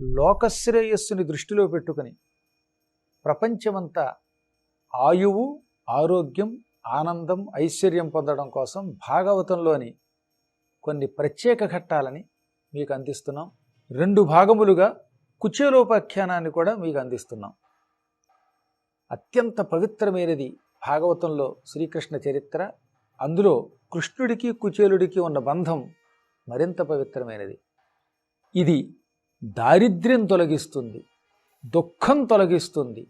లోకశ్రేయస్సుని దృష్టిలో పెట్టుకుని ప్రపంచమంతా ఆయువు ఆరోగ్యం ఆనందం ఐశ్వర్యం పొందడం కోసం భాగవతంలోని కొన్ని ప్రత్యేక ఘట్టాలని మీకు అందిస్తున్నాం. రెండు భాగములుగా కుచేలోపాఖ్యానాన్ని కూడా మీకు అందిస్తున్నాం. అత్యంత పవిత్రమైనది భాగవతంలో శ్రీకృష్ణ చరిత్ర. అందులో కృష్ణుడికి కుచేలుడికి ఉన్న బంధం మరింత పవిత్రమైనది. ఇది దారిద్ర్యం తొలగిస్తుంది దుఃఖం తొలగిస్తుంది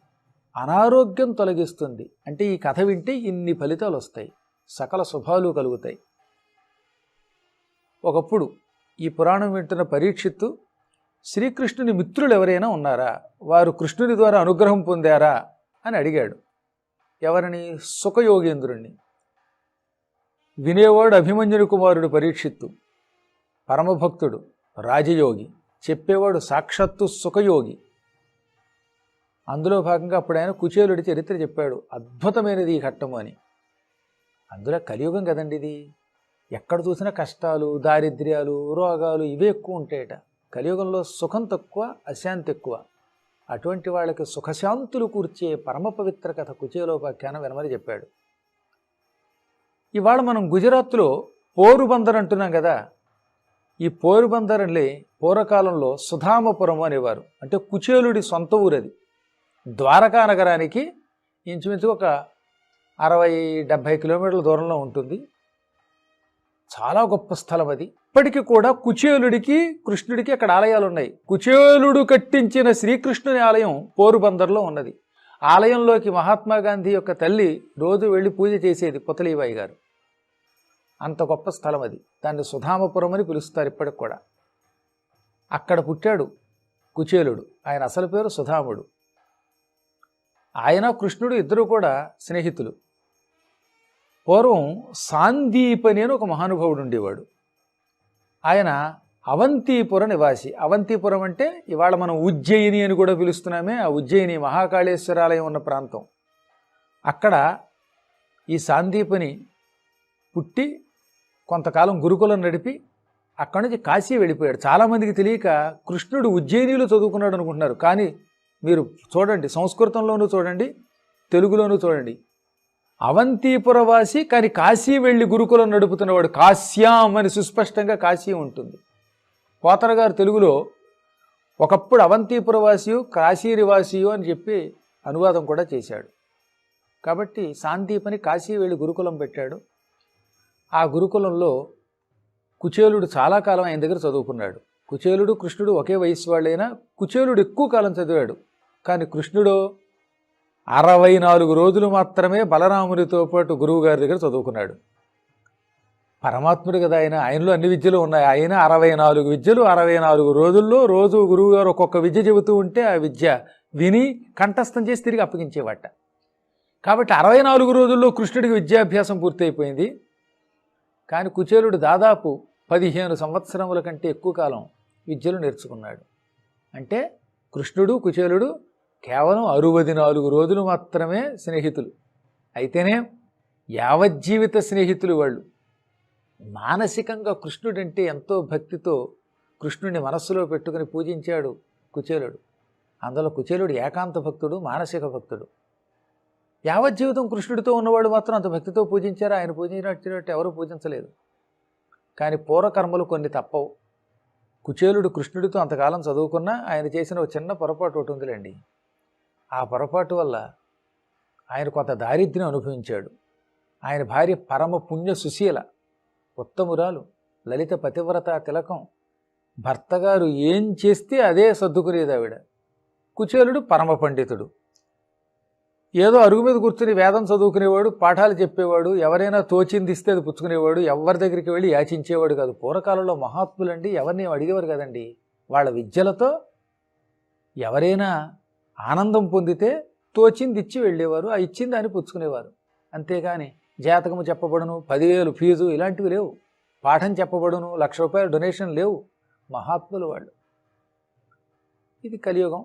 అనారోగ్యం తొలగిస్తుంది. అంటే ఈ కథ వింటే ఇన్ని ఫలితాలు వస్తాయి సకల శుభాలు కలుగుతాయి. ఒకప్పుడు ఈ పురాణం వింటున్న పరీక్షిత్తు శ్రీకృష్ణుని మిత్రులు ఎవరైనా ఉన్నారా? వారు కృష్ణుని ద్వారా అనుగ్రహం పొందారా? అని అడిగాడు. ఎవరిని? సుఖయోగేంద్రుణ్ణి. వినేవాడు అభిమన్యుని కుమారుడు పరీక్షిత్తు పరమభక్తుడు రాజయోగి. చెప్పేవాడు సాక్షాత్తు సుఖయోగి. అందులో భాగంగా అప్పుడు ఆయన కుచేలుడి చరిత్ర చెప్పాడు. అద్భుతమైనది ఈ ఘట్టము అని. అందులో కలియుగం కదండి ఇది? ఎక్కడ చూసినా కష్టాలు దారిద్ర్యాలు రోగాలు ఇవే ఎక్కువ ఉంటాయట. కలియుగంలో సుఖం తక్కువ అశాంతి ఎక్కువ. అటువంటి వాళ్ళకి సుఖశాంతులు కూర్చే పరమ పవిత్ర కథ కుచేలోపాఖ్యానం వినమని చెప్పాడు. ఇవాళ మనం గుజరాత్లో పోరుబందర్ అంటున్నాం కదా? ఈ పోరుబందర్లే పూర్వకాలంలో సుధామపురం అనేవారు. అంటే కుచేలుడి సొంత ఊరది. ద్వారకా నగరానికి ఇంచుమించు ఒక అరవై డెబ్భై కిలోమీటర్ల దూరంలో ఉంటుంది. చాలా గొప్ప స్థలం అది. ఇప్పటికీ కూడా కుచేలుడికి కృష్ణుడికి అక్కడ ఆలయాలు ఉన్నాయి కుచేలుడు కట్టించిన శ్రీకృష్ణుని ఆలయం పోరుబందర్లో ఉన్నది. ఆలయంలోకి మహాత్మా గాంధీ యొక్క తల్లి రోజు వెళ్ళి పూజ చేసేది పుతలీబాయి గారు. అంత గొప్ప స్థలం అది. దాన్ని సుధామపురం అని పిలుస్తారు ఇప్పటికి కూడా. అక్కడ పుట్టాడు కుచేలుడు. ఆయన అసలు పేరు సుధాముడు. ఆయన కృష్ణుడు ఇద్దరు కూడా స్నేహితులు. పూర్వం సాందీపని అని ఒక మహానుభావుడు ఉండేవాడు. ఆయన అవంతిపుర నివాసి. అవంతిపురం అంటే ఇవాళ మనం ఉజ్జయిని అని కూడా పిలుస్తున్నామే. ఆ ఉజ్జయిని మహాకాళేశ్వరాలయం ఉన్న ప్రాంతం. అక్కడ ఈ సాందీపని పుట్టి కొంతకాలం గురుకులం నడిపి అక్కడి నుంచి కాశీ వెళ్ళిపోయాడు. చాలామందికి తెలియక కృష్ణుడు ఉజ్జయినిలో చదువుకున్నాడు అనుకుంటున్నారు. కానీ మీరు చూడండి సంస్కృతంలోనూ చూడండి తెలుగులోనూ చూడండి. అవంతిపురవాసి కానీ కాశీ వెళ్ళి గురుకులం నడుపుతున్నవాడు కాశ్యాం అని సుస్పష్టంగా కాశీ ఉంటుంది. పోతనగారు తెలుగులో ఒకప్పుడు అవంతిపురవాసియు కాశీరివాసియు అని చెప్పి అనువాదం కూడా చేశాడు. కాబట్టి శాంతిపని కాశీ వెళ్ళి గురుకులం పెట్టాడు. ఆ గురుకులంలో కుచేలుడు చాలా కాలం ఆయన దగ్గర చదువుకున్నాడు. కుచేలుడు కృష్ణుడు ఒకే వయసు వాళ్ళైనా కుచేలుడు ఎక్కువ కాలం చదివాడు. కానీ కృష్ణుడు అరవై నాలుగు రోజులు మాత్రమే బలరామునితో పాటు గురువు గారి దగ్గర చదువుకున్నాడు. పరమాత్ముడు కదా ఆయన ఆయనలో అన్ని విద్యలు ఉన్నాయి. ఆయన అరవై నాలుగు విద్యలు అరవై నాలుగు రోజుల్లో రోజు గురువుగారు ఒక్కొక్క విద్య చెబుతూ ఉంటే ఆ విద్య విని కంఠస్థం చేసి తిరిగి అప్పగించేవాట. కాబట్టి అరవై నాలుగు రోజుల్లో కృష్ణుడికి విద్యాభ్యాసం పూర్తయిపోయింది. కానీ కుచేలుడు దాదాపు పదిహేను సంవత్సరముల కంటే ఎక్కువ కాలం విద్యలు నేర్చుకున్నాడు. అంటే కృష్ణుడు కుచేలుడు కేవలం అరువది నాలుగు రోజులు మాత్రమే స్నేహితులు. అయితేనే యావజ్జీవిత స్నేహితులు వాళ్ళు. మానసికంగా కృష్ణుడంటే ఎంతో భక్తితో కృష్ణుడిని మనస్సులో పెట్టుకుని పూజించాడు కుచేలుడు. అందులో కుచేలుడు ఏకాంత భక్తుడు మానసిక భక్తుడు. యావజ్జీవితం కృష్ణుడితో ఉన్నవాడు మాత్రం అంత భక్తితో పూజించారు? ఆయన పూజించినట్టు ఎవరు పూజించలేదు. కానీ పూర్వకర్మలు కొన్ని తప్పవు. కుచేలుడు కృష్ణుడితో అంతకాలం చదువుకున్నా ఆయన చేసిన ఒక చిన్న పొరపాటు ఒకటి ఉందిలేండి. ఆ పొరపాటు వల్ల ఆయన కొంత దారిద్ర్యం అనుభవించాడు. ఆయన భార్య పరమ పుణ్య సుశీల ఉత్తమురాలు లలిత పతివ్రత తిలకం భర్తగారు ఏం చేస్తే అదే సర్దుకునేది ఆవిడ. కుచేలుడు పరమ పండితుడు. ఏదో అరుగు మీద కూర్చుని వేదం చదువుకునేవాడు పాఠాలు చెప్పేవాడు ఎవరైనా తోచింది ఇస్తే అది పుచ్చుకునేవాడు ఎవరి దగ్గరికి వెళ్ళి యాచించేవాడు కాదు. పూర్వకాలంలో మహాత్ములండి ఎవరిని అడిగేవారు కదండి. వాళ్ళ విద్యలతో ఎవరైనా ఆనందం పొందితే తోచింది ఇచ్చి వెళ్ళేవారు ఆ ఇచ్చింది అని పుచ్చుకునేవారు. అంతేగాని జాతకము చెప్పబడును పదివేలు ఫీజు ఇలాంటివి లేవు. పాఠం చెప్పబడును లక్ష రూపాయల డొనేషన్ లేవు. మహాత్ములు వాళ్ళు. ఇది కలియుగం.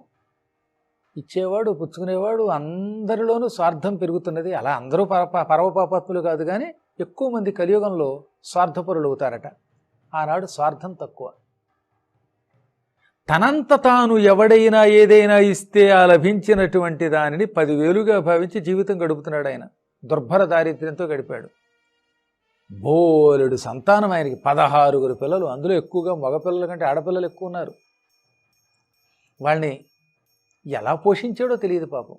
ఇచ్చేవాడు పుచ్చుకునేవాడు అందరిలోనూ స్వార్థం పెరుగుతున్నది. అలా అందరూ పర పరమపాపాత్ములు కాదు కానీ ఎక్కువ మంది కలియుగంలో స్వార్థపరులు అవుతారట ఆనాడు స్వార్థం తక్కువ. తనంత తాను ఎవడైనా ఏదైనా ఇస్తే ఆ లభించినటువంటి దానిని పదివేలుగా భావించి జీవితం గడుపుతున్నాడు ఆయన. దుర్భర దారిద్ర్యంతో గడిపాడు. బోలెడు సంతానం ఆయనకి. పదహారుగురు పిల్లలు. అందులో ఎక్కువగా మగపిల్లల కంటే ఆడపిల్లలు ఎక్కువ ఉన్నారు. వాళ్ళని ఎలా పోషించాడో తెలియదు పాపం.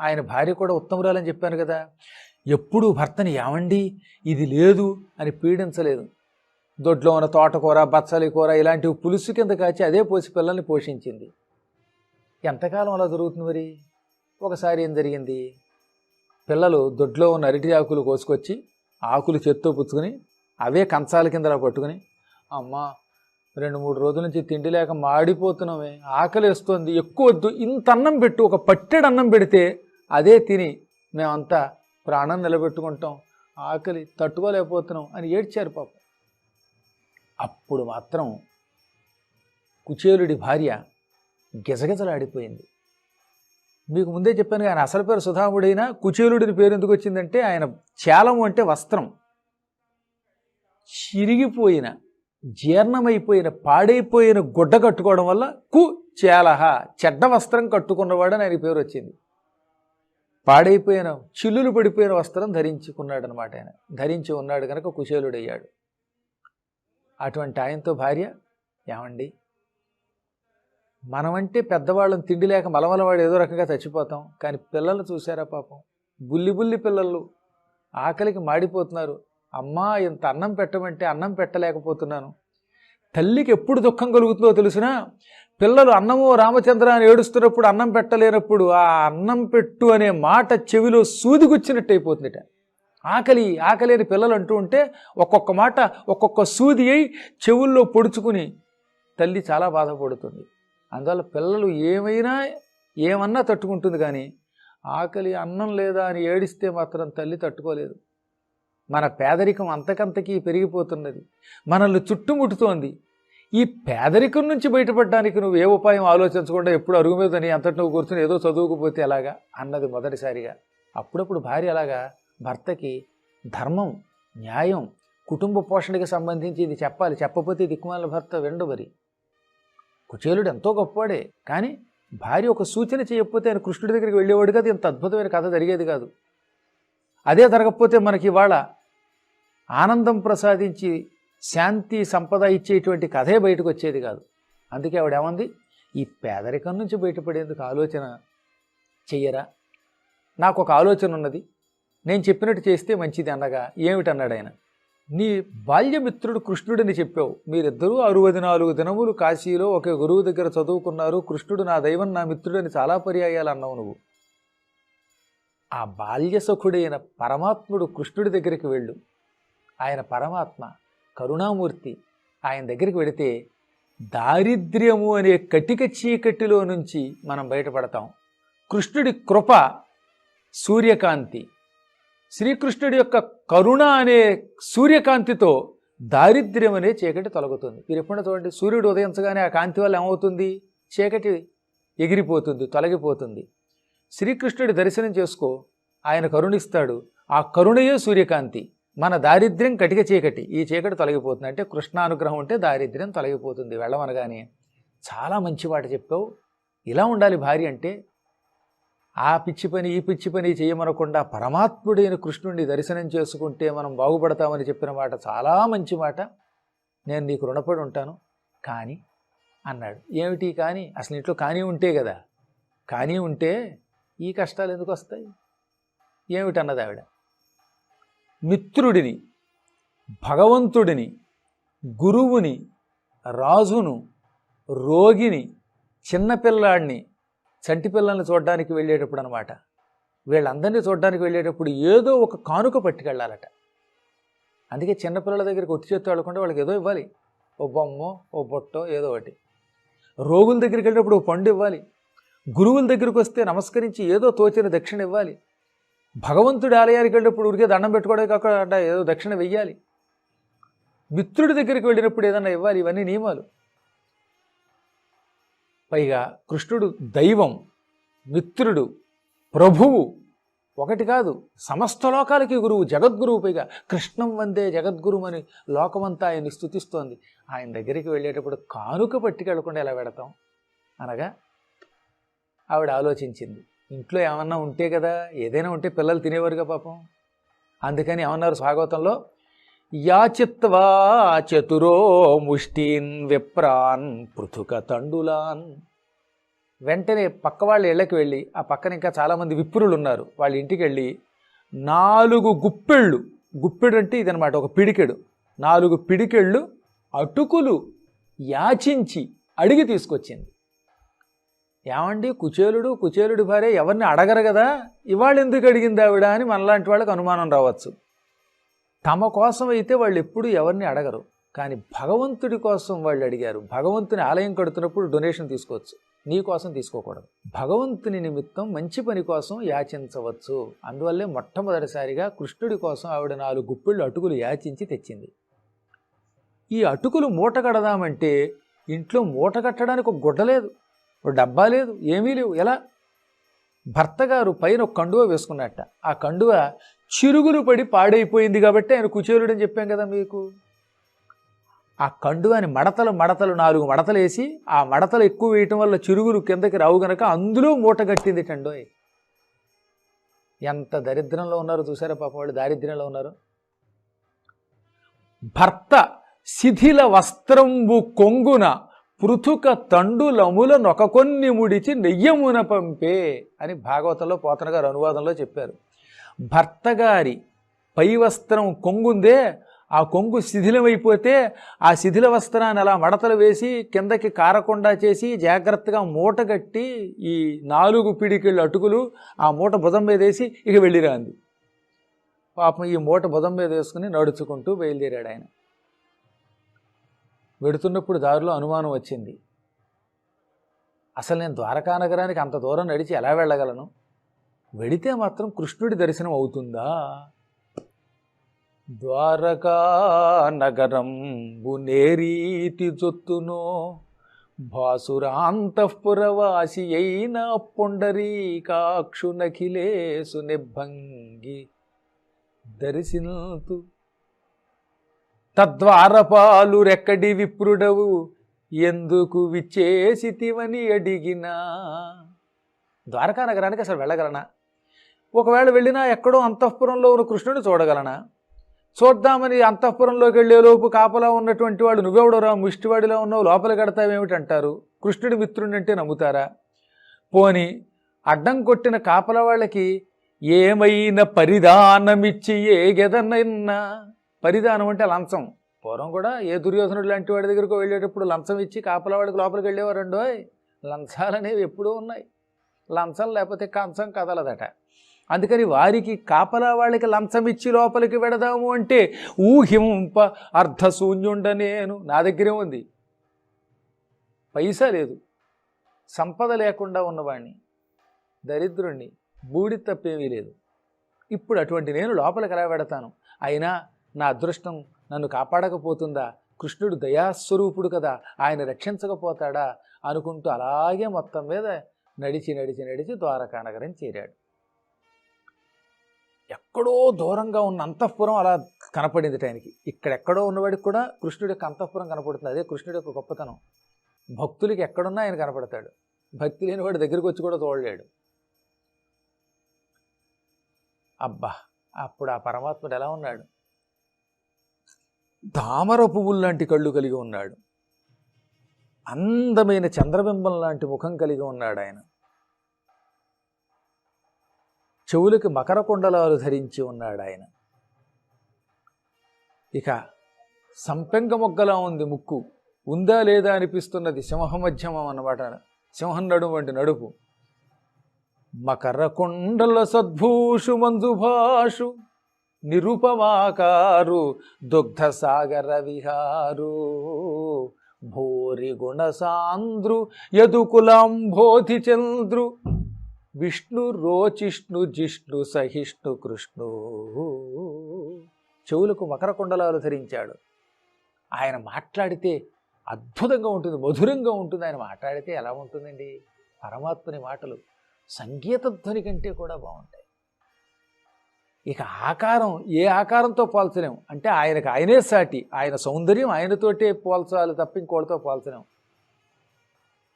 ఆయన భార్య కూడా ఉత్తమురాలని చెప్పాను కదా. ఎప్పుడూ భర్తని ఏమండి ఇది లేదు అని పీడించలేదు. దొడ్లో ఉన్న తోటకూర బచ్చలి కూర ఇలాంటివి పులుసు కింద కాచి అదే పోసి పిల్లల్ని పోషించింది. ఎంతకాలం అలా జరుగుతుంది మరి? ఒకసారి ఏం జరిగింది? పిల్లలు దొడ్లో ఉన్న అరటి ఆకులు కోసుకొచ్చి ఆకులు చేత్తో పుచ్చుకొని అవే కంచాల కిందలా పట్టుకుని అమ్మా రెండు మూడు రోజుల నుంచి తిండి లేక మాడిపోతున్నామే ఆకలిస్తుంది. ఎక్కువ వద్దు ఇంత అన్నం పెట్టు ఒక పట్టెడు అన్నం పెడితే అదే తిని మేమంతా ప్రాణం నిలబెట్టుకుంటాం ఆకలి తట్టుకోలేకపోతున్నాం అని ఏడ్చారు పాపం. అప్పుడు మాత్రం కుచేలుడి భార్య గిజగిజలాడిపోయింది. మీకు ముందే చెప్పాను ఆయన అసలు పేరు సుధాముడైనా కుచేలుడిని పేరు ఎందుకు వచ్చిందంటే ఆయన చేలము అంటే వస్త్రం. చిరిగిపోయిన జీర్ణమైపోయిన పాడైపోయిన గుడ్డ కట్టుకోవడం వల్ల కు చేలహ చెడ్డ వస్త్రం కట్టుకున్నవాడని ఆయన పేరు వచ్చింది. పాడైపోయిన చిల్లులు పడిపోయిన వస్త్రం ధరించుకున్నాడు అనమాట ఆయన. ధరించి ఉన్నాడు కనుక కుశేలుడయ్యాడు. అటువంటి ఆయనతో భార్య? ఏమండి? మనమంటే పెద్దవాళ్ళని తిండి లేక మలమలవాడు ఏదో రకంగా చచ్చిపోతాం. కానీ పిల్లలు చూసారా పాపం? బుల్లి బుల్లి పిల్లలు ఆకలికి మాడిపోతున్నారు. అమ్మా ఇంత అన్నం పెట్టమంటే అన్నం పెట్టలేకపోతున్నాను. తల్లికి ఎప్పుడు దుఃఖం కలుగుతుందో తెలిసినా? పిల్లలు అన్నమో రామచంద్ర అని ఏడుస్తున్నప్పుడు అన్నం పెట్టలేనప్పుడు ఆ అన్నం పెట్టు అనే మాట చెవిలో సూదిగుచ్చినట్టు అయిపోతుందిట. ఆకలి ఆకలి అని పిల్లలు అంటూ ఉంటే ఒక్కొక్క మాట ఒక్కొక్క సూది అయి చెవుల్లో పొడుచుకుని తల్లి చాలా బాధపడుతుంది. అందువల్ల పిల్లలు ఏమైనా ఏమన్నా తట్టుకుంటుంది కానీ ఆకలి అన్నం లేదా అని ఏడిస్తే మాత్రం తల్లి తట్టుకోలేదు. మన పేదరికం అంతకంతకీ పెరిగిపోతున్నది. మనల్ని చుట్టుముట్టుతోంది. ఈ పేదరికం నుంచి బయటపడడానికి నువ్వు ఏ ఉపాయం ఆలోచించకుండా ఎప్పుడు అరుగు మీద నీ అంతటి నువ్వు కూర్చొని ఏదో చదువుకుపోతే ఎలాగా? అన్నది మొదటిసారిగా. అప్పుడప్పుడు భార్య అలాగా భర్తకి ధర్మం న్యాయం కుటుంబ పోషణకి సంబంధించి ఇది చెప్పాలి. చెప్పకపోతే దిక్కుమాల భర్త వెండు మరి. కుచేలుడు ఎంతో గొప్పవాడే కానీ భార్య ఒక సూచన చేయకపోతే ఆయన కృష్ణుడి దగ్గరికి వెళ్ళేవాడు కాదు. ఇంత అద్భుతమైన కథ జరిగేది కాదు. అదే జరగకపోతే మనకి ఇవాళ ఆనందం ప్రసాదించి శాంతి సంపద ఇచ్చేటువంటి కథే బయటకు వచ్చేది కాదు. అందుకే ఆవిడేమంది? ఈ పేదరికం నుంచి బయటపడేందుకు ఆలోచన చెయ్యరా? నాకు ఒక ఆలోచన ఉన్నది నేను చెప్పినట్టు చేస్తే మంచిది అనగా ఏమిటన్నాడు ఆయన? నీ బాల్యమిత్రుడు కృష్ణుడిని చెప్పావు. మీరిద్దరూ అరవది నాలుగు దినములు కాశీలో ఒక గురువు దగ్గర చదువుకున్నారు. కృష్ణుడు నా దైవం నా మిత్రుడని చాలా పర్యాయాలు అన్నావు నువ్వు. ఆ బాల్యసఖుడైన పరమాత్ముడు కృష్ణుడి దగ్గరికి వెళ్ళు. ఆయన పరమాత్మ కరుణామూర్తి. ఆయన దగ్గరికి వెడితే దారిద్ర్యము అనే కటిక చీకటిలో నుంచి మనం బయటపడతాం. కృష్ణుడి కృప సూర్యకాంతి. శ్రీకృష్ణుడి యొక్క కరుణ అనే సూర్యకాంతితో దారిద్ర్యం అనే చీకటి తొలగుతుంది. మీరు ఎప్పుడైనా చూడండి సూర్యుడు ఉదయించగానే ఆ కాంతి వల్ల ఏమవుతుంది? చీకటి ఎగిరిపోతుంది తొలగిపోతుంది. శ్రీకృష్ణుడి దర్శనం చేసుకో ఆయన కరుణిస్తాడు. ఆ కరుణయే సూర్యకాంతి. మన దారిద్ర్యం కటిక చీకటి. ఈ చీకటి తొలగిపోతుంది. అంటే కృష్ణానుగ్రహం ఉంటే దారిద్ర్యం తొలగిపోతుంది. వెళ్ళమనగానే చాలా మంచి మాట చెప్పావు. ఇలా ఉండాలి భార్య అంటే ఆ పిచ్చి పని ఈ పిచ్చి పని చేయమనకుండా పరమాత్ముడైన కృష్ణుడిని దర్శనం చేసుకుంటే మనం బాగుపడతామని చెప్పిన మాట చాలా మంచి మాట. నేను నీకు రుణపడి ఉంటాను. కానీ అన్నాడు. ఏమిటి కానీ? అసలు ఇంట్లో కానీ ఉంటే కదా. కానీ ఉంటే ఈ కష్టాలు ఎందుకు వస్తాయి? ఏమిటన్నది ఆవిడ? మిత్రుడిని భగవంతుడిని గురువుని రాజును రోగిని చిన్నపిల్లాడిని చంటి పిల్లల్ని చూడడానికి వెళ్ళేటప్పుడు అనమాట వీళ్ళందరినీ చూడడానికి వెళ్ళేటప్పుడు ఏదో ఒక కానుక పట్టుకెళ్ళాలట. అందుకే చిన్నపిల్లల దగ్గరికి ఒట్టి చేత్తో వెళ్ళకుండా వాళ్ళకి ఏదో ఇవ్వాలి. ఓ బొమ్మో ఓ బొట్టో ఏదో ఒకటి. రోగుల దగ్గరికి వెళ్ళినప్పుడు ఓ పండు ఇవ్వాలి. గురువుల దగ్గరికి వస్తే నమస్కరించి ఏదో తోచిన దక్షిణ ఇవ్వాలి. భగవంతుడి ఆలయానికి వెళ్ళినప్పుడు ఊరికే దండం పెట్టుకోవడానికి కాకుండా ఏదో దక్షిణ వెయ్యాలి. మిత్రుడి దగ్గరికి వెళ్ళినప్పుడు ఏదన్నా ఇవ్వాలి ఇవన్నీ నియమాలు. పైగా కృష్ణుడు దైవం మిత్రుడు ప్రభువు ఒకటి కాదు సమస్త లోకాలకి గురువు జగద్గురువు పైగా కృష్ణం వందే జగద్గురువు అని లోకమంతా ఆయన్ని స్థుతిస్తోంది ఆయన దగ్గరికి వెళ్ళేటప్పుడు కానుక పట్టుకెళ్ళకుండా ఎలా పెడతాం అనగా ఆవిడ ఆలోచించింది. ఇంట్లో ఏమన్నా ఉంటే కదా ఏదైనా ఉంటే పిల్లలు తినేవారుగా పాపం. అందుకని ఏమన్నారు స్వాగతంలో? యాచిత్వా చతురో ముష్టిన్ విప్రాన్ పృథుక తండులాన్. వెంటనే పక్క వాళ్ళ ఇళ్ళకి వెళ్ళి ఆ పక్కన ఇంకా చాలామంది విప్రులు ఉన్నారు. వాళ్ళ ఇంటికి వెళ్ళి నాలుగు గుప్పెళ్ళు గుప్పెడు అంటే ఇదనమాట ఒక పిడికెడు. నాలుగు పిడికెళ్ళు అటుకులు యాచించి అడిగి తీసుకొచ్చింది. ఏమండి? కుచేలుడు కుచేలుడి భార్య ఎవరిని అడగరు కదా? ఇవాళ ఎందుకు అడిగింది ఆవిడ అని మనలాంటి వాళ్ళకి అనుమానం రావచ్చు. తమ కోసం అయితే వాళ్ళు ఎప్పుడు ఎవరిని అడగరు. కానీ భగవంతుడి కోసం వాళ్ళు అడిగారు. భగవంతుని ఆలయం కడుతున్నప్పుడు డొనేషన్ తీసుకోవచ్చు. నీ కోసం తీసుకోకూడదు. భగవంతుని నిమిత్తం మంచి పని కోసం యాచించవచ్చు. అందువల్లే మొట్టమొదటిసారిగా కృష్ణుడి కోసం ఆవిడ నాలుగు గుప్పిళ్ళు అటుకులు యాచించి తెచ్చింది. ఈ అటుకులు మూట కడదామంటే ఇంట్లో మూట కట్టడానికి ఒక గుడ్డ లేదు. ఇప్పుడు డబ్బా లేదు ఏమీ లేవు. ఎలా? భర్త గారు పైన ఒక కండువ వేసుకున్నట్ట. ఆ కండువ చిరుగులు పడి పాడైపోయింది కాబట్టి ఆయన కుచేలుడు అని చెప్పాం కదా మీకు. ఆ కండువాని మడతలు మడతలు నాలుగు మడతలు వేసి ఆ మడతలు ఎక్కువ వేయటం వల్ల చిరుగులు కిందకి రావు గనక అందులో మూట కట్టింది టండోయ్. ఎంత దరిద్రంలో ఉన్నారు చూసారా పాపం వాళ్ళు? దారిద్ర్యంలో ఉన్నారు. భర్త శిథిల వస్త్రంబు కొంగున పృథుక తండులముల నొక కొన్ని ముడిచి నెయ్యమున పంపే అని భాగవతంలో పోతన గారు అనువాదంలో చెప్పారు. భర్త గారి పై వస్త్రం కొంగుందే ఆ కొంగు శిథిలమైపోతే ఆ శిథిల వస్త్రాన్ని అలా మడతలు వేసి కిందకి కారకుండా చేసి జాగ్రత్తగా మూట కట్టి ఈ నాలుగు పిడికిళ్ళు అటుకులు ఆ మూట భుజం మీద వేసి ఇక వెళ్ళిరాంది పాపం ఈ మూట భుజం మీద వేసుకుని నడుచుకుంటూ బయలుదేరాడు ఆయన. వెడుతున్నప్పుడు దారిలో అనుమానం వచ్చింది. అసలు నేను ద్వారకా నగరానికి అంత దూరం నడిచి ఎలా వెళ్ళగలను? వెడితే మాత్రం కృష్ణుడి దర్శనం అవుతుందా? ద్వారకా నగరం బునేరీతి జొత్తునో భాసురాంతఃపురవాసి అయిన పొండరీకాక్షునఖిలేసు నఖిలేసు నిభంగి దర్శింతు తద్వారపాలు రెక్కడి విప్రుడవు ఎందుకు విచ్చేసితివని అడిగినా. ద్వారకా నగరానికి అసలు వెళ్ళగలనా? ఒకవేళ వెళ్ళినా ఎక్కడో అంతఃపురంలో ఉన్న కృష్ణుని చూడగలనా? చూద్దామని అంతఃపురంలోకి వెళ్ళేలోపు కాపలా ఉన్నటువంటి వాడు నువ్వెవడరా? ముష్టివాడిలో ఉన్నావు లోపల కడతావేమిటంటారు కృష్ణుడి మిత్రుడి అంటే నమ్ముతారా? పోని అడ్డం కొట్టిన కాపల వాళ్ళకి ఏమైనా పరిధానమిచ్చి ఏ గెదనైనా? పరిధానం అంటే లంచం. పూర్వం కూడా ఏ దుర్యోధనుడు లాంటి వాడి దగ్గరకు వెళ్ళేటప్పుడు లంచం ఇచ్చి కాపలా వాడికి లోపలికి లంచాలు లంచాలనేవి ఎప్పుడూ ఉన్నాయి. లంచం లేకపోతే కంచం కదలదట. అందుకని వారికి కాపలా వాళ్ళకి లంచం ఇచ్చి లోపలికి పెడదాము అంటే ఊహింప అర్ధశూన్యుండ నేను. నా దగ్గరే ఉంది. పైసా లేదు. సంపద లేకుండా ఉన్నవాణ్ణి. దరిద్రుణ్ణి. బూడి తప్పేమీ లేదు. ఇప్పుడు అటువంటి నేను లోపలికి ఎలా పెడతాను అయినా నా అదృష్టం నన్ను కాపాడకపోతుందా? కృష్ణుడు దయాస్వరూపుడు కదా ఆయన రక్షించకపోతాడా? అనుకుంటూ అలాగే మొత్తం మీద నడిచి నడిచి నడిచి ద్వారకా నగరం చేరాడు. ఎక్కడో దూరంగా ఉన్న అంతఃపురం అలా కనపడింది ఆయనకి ఇక్కడెక్కడో ఉన్నవాడికి కూడా కృష్ణుడి యొక్క అంతఃపురం కనపడుతుంది. అదే కృష్ణుడి యొక్క గొప్పతనం. భక్తులకి ఎక్కడున్నా ఆయన కనపడతాడు. భక్తి లేని వాడి దగ్గరికి వచ్చి కూడా చూడలేడు అబ్బా అప్పుడు ఆ పరమాత్ముడు ఎలా ఉన్నాడు? తామర పువ్వులు లాంటి కళ్ళు కలిగి ఉన్నాడు. అందమైన చంద్రబింబం లాంటి ముఖం కలిగి ఉన్నాడు ఆయన. చెవులకి మకర కుండలాలు ధరించి ఉన్నాడు ఆయన. ఇక సంపెంగ మొగ్గలా ఉంది ముక్కు. ఉందా లేదా అనిపిస్తున్నది సింహమధ్యమం అన్నమాట. సింహం నడుము వంటి నడుపు. మకర కుండల సద్భూషు మంజుభాషు. నిరుపమాకారు దుగ్ధ సాగర విహారు. భూరి గుణసాంద్రు యదుకులాంబోధి చంద్రు. విష్ణు రోచిష్ణు జిష్ణు సహిష్ణు కృష్ణు. చెవులకు మకర కుండలాలు ధరించాడు. ఆయన మాట్లాడితే అద్భుతంగా ఉంటుంది మధురంగా ఉంటుంది. ఆయన మాట్లాడితే ఎలా ఉంటుందండి? పరమాత్మని మాటలు సంగీత ధ్వని కంటే కూడా బాగుంటాయి. ఇక ఆకారం ఏ ఆకారంతో పోల్చలేము అంటే ఆయనకు ఆయనే సాటి. ఆయన సౌందర్యం ఆయనతోటే పోల్చాలి తప్ప ఇంకోటితో పోల్చలేం.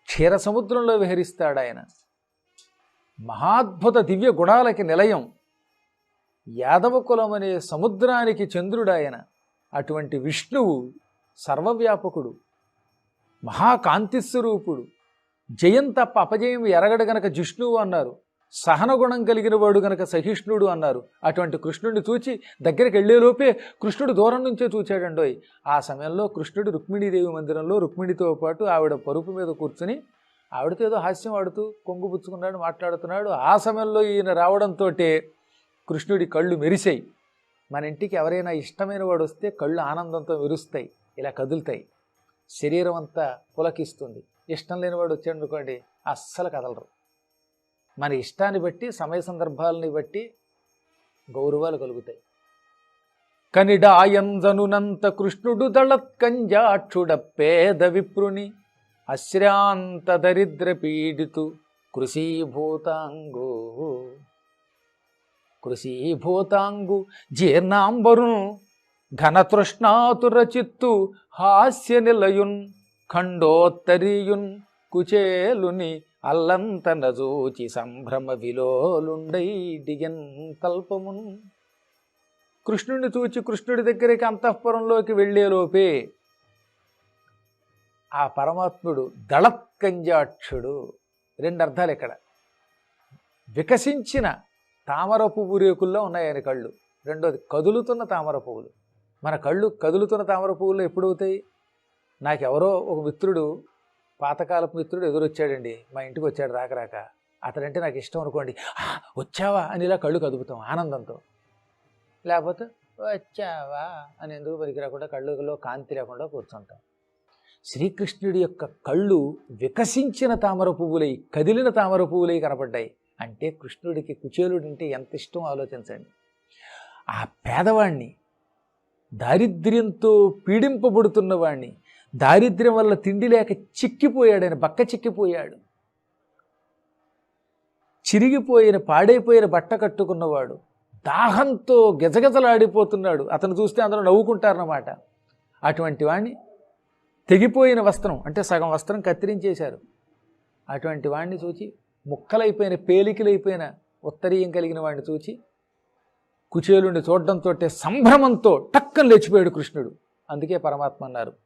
క్షీర సముద్రంలో విహరిస్తాడు ఆయన. మహాద్భుత దివ్య గుణాలకి నిలయం. యాదవ కులం అనే సముద్రానికి చంద్రుడాయన. అటువంటి విష్ణువు సర్వవ్యాపకుడు. మహాకాంతి స్వరూపుడు జయం తప్ప అపజయం ఎరగడు గనక జిష్ణువు అన్నారు. సహనగుణం కలిగిన వాడు గనక సహిష్ణుడు అన్నారు. అటువంటి కృష్ణుడిని చూచి దగ్గరికి వెళ్ళేలోపే కృష్ణుడు దూరం నుంచే చూచాడండోయ్ ఆ సమయంలో కృష్ణుడు రుక్మిణీదేవి మందిరంలో రుక్మిణితో పాటు ఆవిడ పరుపు మీద కూర్చుని ఆవిడతో ఏదో హాస్యం ఆడుతూ కొంగు పుచ్చుకున్నాడు మాట్లాడుతున్నాడు. ఆ సమయంలో ఈయన రావడంతో కృష్ణుడి కళ్ళు మెరిశాయి మన ఇంటికి ఎవరైనా ఇష్టమైన వాడు వస్తే కళ్ళు ఆనందంతో మెరుస్తాయి ఇలా కదులుతాయి. శరీరం అంతా పులకిస్తుంది. ఇష్టం లేనివాడు వచ్చాడు అనుకోండి అస్సలు కదలరు. మన ఇష్టాన్ని బట్టి సమయ సందర్భాలని బట్టి గౌరవాలు కలుగుతాయి. కనిడాయంజనునంత కృష్ణుడు దళత్కంజాక్షుడ పేద విప్రుని అశ్రాంత దరిద్ర పీడితు కృషీభూతాంగు. కృషీభూతాంగు జీర్ణాంబరును ఘనతృష్ణాతుర చిత్తు హాస్య నిలయున్ ఖండోత్తరీయున్ కుచేలుని అల్లంత నజూచి సంభ్రమ విలోలుండై దిగన్ కల్పమున్ కృష్ణుడిని చూచి కృష్ణుడి దగ్గరికి అంతఃపురంలోకి వెళ్ళేలోపే ఆ పరమాత్ముడు దళత్కంజాక్షుడు. రెండు అర్థాలు ఇక్కడ. వికసించిన తామర పువ్వు రేకుల్లో ఉన్నాయి ఆయన కళ్ళు. రెండోది కదులుతున్న తామర పువ్వులు. మన కళ్ళు కదులుతున్న తామర పువ్వులు ఎప్పుడవుతాయి? నాకెవరో ఒక మిత్రుడు పాతకాలపు మిత్రుడు ఎదురొచ్చాడండి. మా ఇంటికి వచ్చాడు రాక రాక. అతడంటే నాకు ఇష్టం అనుకోండి. వచ్చావా? అని ఇలా కళ్ళు కదుపుతాం ఆనందంతో. లేకపోతే వచ్చావా? అని ఎందుకు పనికి రాకుండా కళ్ళులో కాంతి లేకుండా కూర్చుంటాం. శ్రీకృష్ణుడి యొక్క కళ్ళు వికసించిన తామర పువ్వులై కదిలిన తామర పువ్వులై కనపడ్డాయి. అంటే కృష్ణుడికి కుచేలుడు అంటే ఎంత ఇష్టం ఆలోచించండి. ఆ పేదవాణ్ణి దారిద్ర్యంతో పీడింపబడుతున్న వాణ్ణి దారిద్ర్యం వల్ల తిండి లేక చిక్కిపోయాడు ఆయన బక్క చిక్కిపోయాడు. చిరిగిపోయిన పాడైపోయిన బట్ట కట్టుకున్నవాడు దాహంతో గజగజలాడిపోతున్నాడు. అతను చూస్తే అందరూ నవ్వుకుంటారన్నమాట. అటువంటి వాణ్ణి తెగిపోయిన వస్త్రం అంటే సగం వస్త్రం కత్తిరించేశారు. అటువంటి వాణ్ణి చూచి ముక్కలైపోయిన పేలికలైపోయిన ఉత్తరీయం కలిగిన వాడిని చూచి కుచేలుని చూడడంతో సంభ్రమంతో టక్కన లేచిపోయాడు కృష్ణుడు. అందుకే పరమాత్మ అన్నారు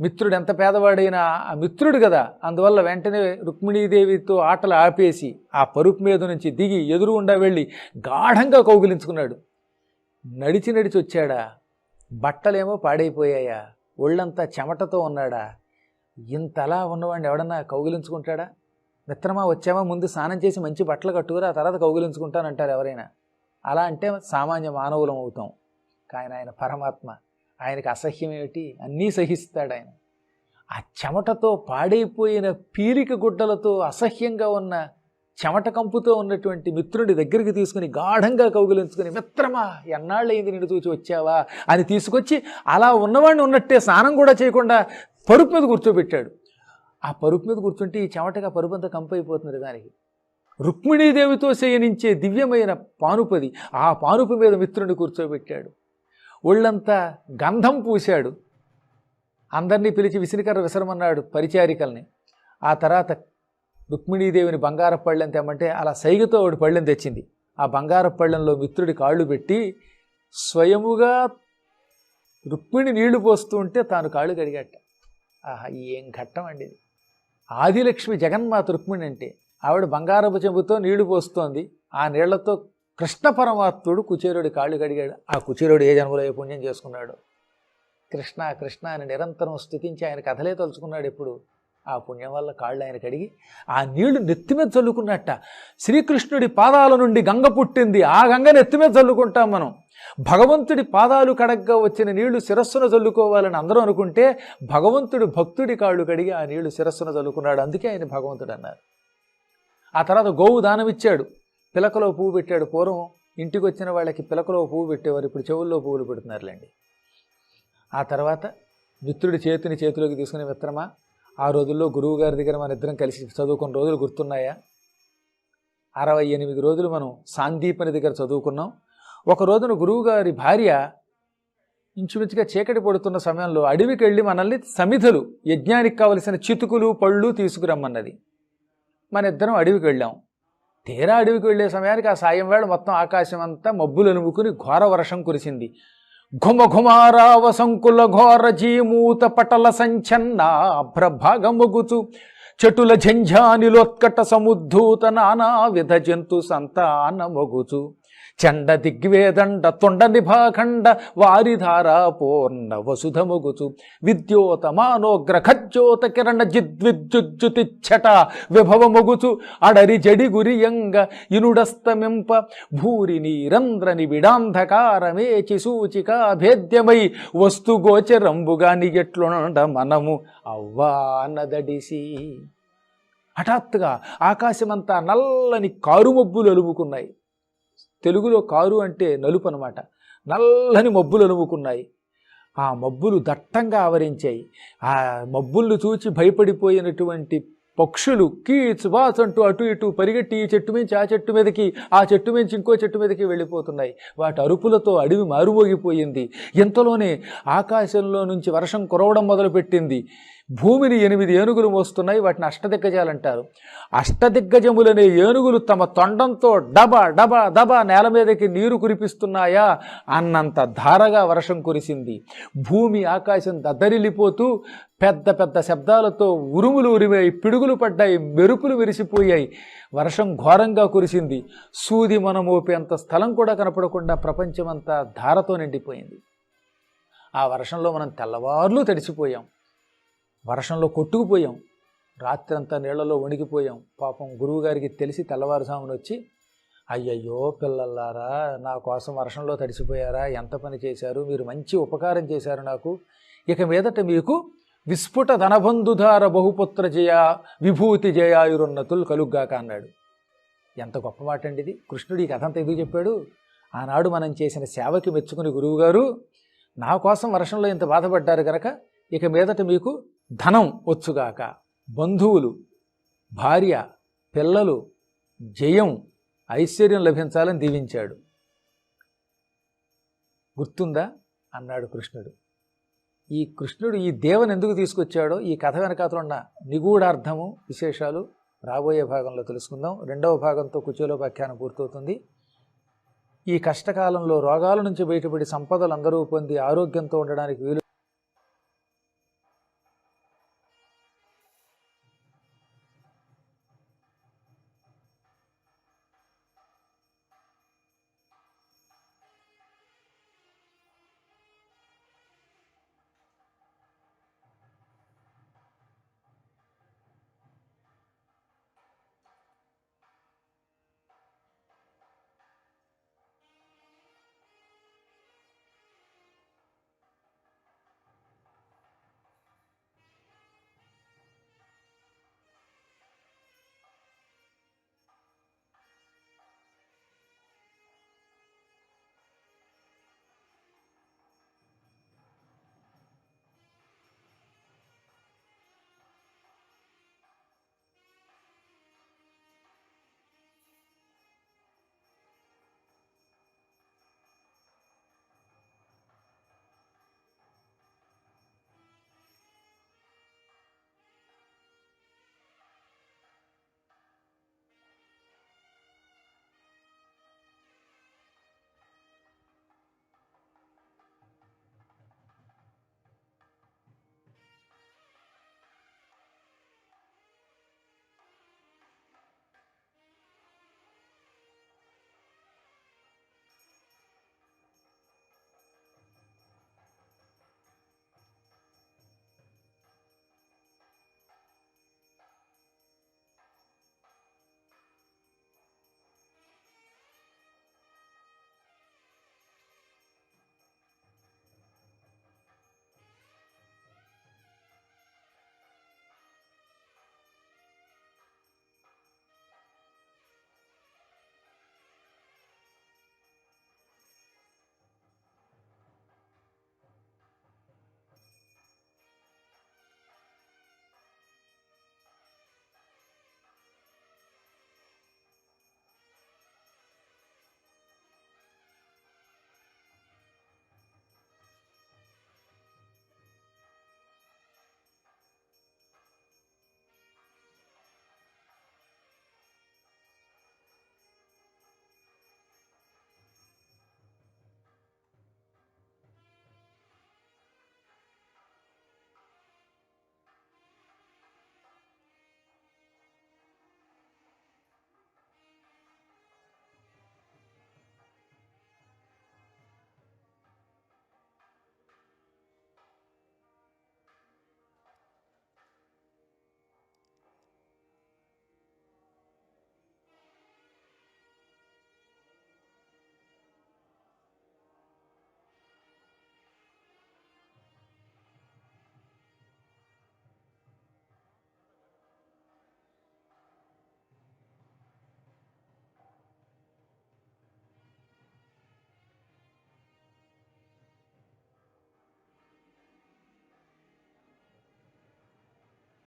మిత్రుడు ఎంత పేదవాడైనా ఆ మిత్రుడు కదా. అందువల్ల వెంటనే రుక్మిణీదేవితో ఆటలు ఆపేసి ఆ పరుపు మీద నుంచి దిగి ఎదురుగుండా వెళ్ళి గాఢంగా కౌగిలించుకున్నాడు. నడిచి నడిచి వచ్చాడా. బట్టలేమో పాడైపోయాయా. ఒళ్ళంతా చెమటతో ఉన్నాడా. ఇంతలా ఉన్నవాడిని ఎవడన్నా కౌగిలించుకుంటాడా? మిత్రమా వచ్చామా ముందు స్నానం చేసి మంచి బట్టలు కట్టుకురా ఆ తర్వాత కౌగిలించుకుంటానంటారు ఎవరైనా. అలా అంటే సామాన్య మానవులం అవుతాం. కానీ ఆయన పరమాత్మ ఆయనకు అసహ్యం ఏమిటి? అన్నీ సహిస్తాడు ఆయన. ఆ చెమటతో పాడైపోయిన పీలిక గుడ్డలతో అసహ్యంగా ఉన్న చెమట కంపుతో ఉన్నటువంటి మిత్రుడి దగ్గరికి తీసుకుని గాఢంగా కౌగిలించుకుని మిత్రమా ఎన్నాళ్ళయింది నిన్ను చూచి వచ్చావా? అని తీసుకొచ్చి అలా ఉన్నవాడిని ఉన్నట్టే స్నానం కూడా చేయకుండా పరుపు మీద కూర్చోబెట్టాడు. ఆ పరుపు మీద కూర్చుంటే ఈ చెమటగా పరుపు అంతా కంపు అయిపోతుంది దానికి రుక్మిణీదేవితో శయనించే దివ్యమైన పానుపది ఆ పానుపు మీద మిత్రుడిని కూర్చోబెట్టాడు. ఒళ్ళంతా గంధం పూశాడు. అందరినీ పిలిచి విసిరికర్ర విసరమన్నాడు పరిచారికల్ని. ఆ తర్వాత రుక్మిణీదేవిని బంగార పళ్ళెం తెమ్మంటే అలా సైగతో ఒకటి పళ్ళెం తెచ్చింది. ఆ బంగార పళ్ళెంలో మిత్రుడి కాళ్ళు పెట్టి స్వయముగా రుక్మిణి నీళ్ళు పోస్తూ ఉంటే తాను కాళ్ళు కడిగట ఆహా ఏం ఘట్టం అండి ఇది. ఆదిలక్ష్మి జగన్మాత రుక్మిణి అంటే ఆవిడ బంగారపు చెంబుతో నీళ్ళు పోస్తోంది. ఆ నీళ్ళతో కృష్ణ పరమాత్ముడు కుచేరుడి కాళ్ళు కడిగాడు. ఆ కుచేరుడు ఏ జన్మలో ఏ పుణ్యం చేసుకున్నాడు? కృష్ణ కృష్ణ అని నిరంతరం స్థుతించి ఆయన కథలే తలుచుకున్నాడు ఎప్పుడు? ఆ పుణ్యం వల్ల కాళ్ళు ఆయన కడిగి ఆ నీళ్ళు నెత్తి మీద చల్లుకున్నట్ట. శ్రీకృష్ణుడి పాదాల నుండి గంగ పుట్టింది. ఆ గంగ నెత్తి మీద చల్లుకుంటాం మనం. భగవంతుడి పాదాలు కడగ్గా వచ్చిన నీళ్ళు శిరస్సున చల్లుకోవాలని అందరూ అనుకుంటే భగవంతుడు భక్తుడి కాళ్ళు కడిగి ఆ నీళ్ళు శిరస్సున చల్లుకున్నాడు. అందుకే ఆయన భగవంతుడు అన్నారు. ఆ తర్వాత గోవు దానమిచ్చాడు. పిలకలో పువ్వు పెట్టాడు పూర్వం. ఇంటికి వచ్చిన వాళ్ళకి పిలకలో పువ్వు పెట్టేవారు. ఇప్పుడు చెవుల్లో పువ్వులు పెడుతున్నారులేండి. ఆ తర్వాత మిత్రుడి చేతిని చేతిలోకి తీసుకునే మిత్రమా? ఆ రోజుల్లో గురువు గారి దగ్గర మన ఇద్దరం కలిసి చదువుకున్న రోజులు గుర్తున్నాయా? అరవై ఎనిమిది రోజులు మనం సాందీపని దగ్గర చదువుకున్నాం. ఒక రోజున గురువుగారి భార్య ఇంచుమించుగా చీకటి పడుతున్న సమయంలో అడవికి వెళ్ళి మనల్ని సమిధలు యజ్ఞానికి కావలసిన చితుకులు పళ్ళు తీసుకురమ్మన్నది. మన ఇద్దరం అడవికి వెళ్ళాం తీరా అడవికి వెళ్ళే సమయానికి ఆ సాయం వేళ మొత్తం ఆకాశం అంతా మబ్బులు అనుముకుని ఘోర వర్షం కురిసింది. ఘుమ ఘుమారావ సంకుల ఘోర జీమూత పటల సంచన్న అభ్రభాగముగుచు చెటుల ఝంఝానిలోత్కట సముద్ధూత నానా విధ జంతు సంతానమొగుచు చండ దిగ్వేదండ తొండ నిభాఖండ వారిధారా పూర్ణ వసుధముగుచు. విద్యోతమానోగ్ర ఖజ్జోత కిరణ జిద్విద్యుజ్జుతిచ్చట విభవముగుచు. అడరి జడి గురియంగ ఇనుడస్తమింప భూరి నీరంధ్రని విడాంధకారమేచి సూచిక భేద్యమై వస్తు గోచరంబుగా నిగెట్లుండ మనము అవ్వానదడిసి హఠాత్తుగా ఆకాశమంతా నల్లని కారుమబ్బులు అలుముకున్నాయి. తెలుగులో కారు అంటే నలుపు అనమాట నల్లని మబ్బులు అనుముకున్నాయి ఆ మబ్బులు దట్టంగా ఆవరించాయి. ఆ మబ్బుల్ని చూచి భయపడిపోయినటువంటి పక్షులు కీచు బాస్ అంటూ అటు ఇటు పరిగెట్టి ఈ చెట్టు మించి ఆ చెట్టు మీదకి ఆ చెట్టు మించి ఇంకో చెట్టు మీదకి వెళ్ళిపోతున్నాయి. వాటి అరుపులతో అడవి మారుమోగిపోయింది. ఇంతలోనే ఆకాశంలో నుంచి వర్షం కురవడం మొదలుపెట్టింది. భూమిని ఎనిమిది ఏనుగులు మోస్తున్నాయి వాటిని అష్టదిగ్గజాలంటారు. అష్టదిగ్గజములనే ఏనుగులు తమ తొండంతో డబ డబ దబ నేల మీదకి నీరు కురిపిస్తున్నాయా అన్నంత ధారగా వర్షం కురిసింది. భూమి ఆకాశం దద్దరిల్లిపోతూ పెద్ద పెద్ద శబ్దాలతో ఉరుములు ఉరిమాయి పిడుగులు పడ్డాయి మెరుపులు విరిసిపోయాయి వర్షం ఘోరంగా కురిసింది. సూది మనమోపేంత స్థలం కూడా కనపడకుండా ప్రపంచమంతా ధారతో నిండిపోయింది. ఆ వర్షంలో మనం తెల్లవార్లు తడిచిపోయాం వర్షంలో కొట్టుకుపోయాం. రాత్రంతా నీళ్ళలో వణికిపోయాం. పాపం గురువుగారికి తెలిసి తెల్లవారుజామున వచ్చి అయ్యయ్యో పిల్లల్లారా నా కోసం వర్షంలో తడిసిపోయారా? ఎంత పని చేశారు? మీరు మంచి ఉపకారం చేశారు నాకు. ఇక మీదట మీకు విస్ఫుట ధనబంధుధార బహుపుత్ర జయ విభూతి జయాయురున్నతులు కలుగ్గాక అన్నాడు. ఎంత గొప్ప మాట అండి ఇది. కృష్ణుడు ఈ కథ అంతా ఎందుకు చెప్పాడు? ఆనాడు మనం చేసిన సేవకి మెచ్చుకుని గురువుగారు నా కోసం వర్షంలో ఇంత బాధపడ్డారు కనుక ఇక మీదట మీకు ధనం వచ్చుగాక బంధువులు భార్య పిల్లలు జయం ఐశ్వర్యం లభించాలని దీవించాడు. గుర్తుందా? అన్నాడు కృష్ణుడు. ఈ కృష్ణుడు ఈ దేవని ఎందుకు తీసుకొచ్చాడో ఈ కథ వెనకాతలున్న నిగూఢార్థము విశేషాలు రాబోయే భాగంలో తెలుసుకుందాం. రెండవ భాగంతో కుచేలోపాఖ్యానం పూర్తవుతుంది. ఈ కష్టకాలంలో రోగాల నుంచి బయటపడి సంపదలు అందరూ పొంది ఆరోగ్యంతో ఉండడానికి వీలు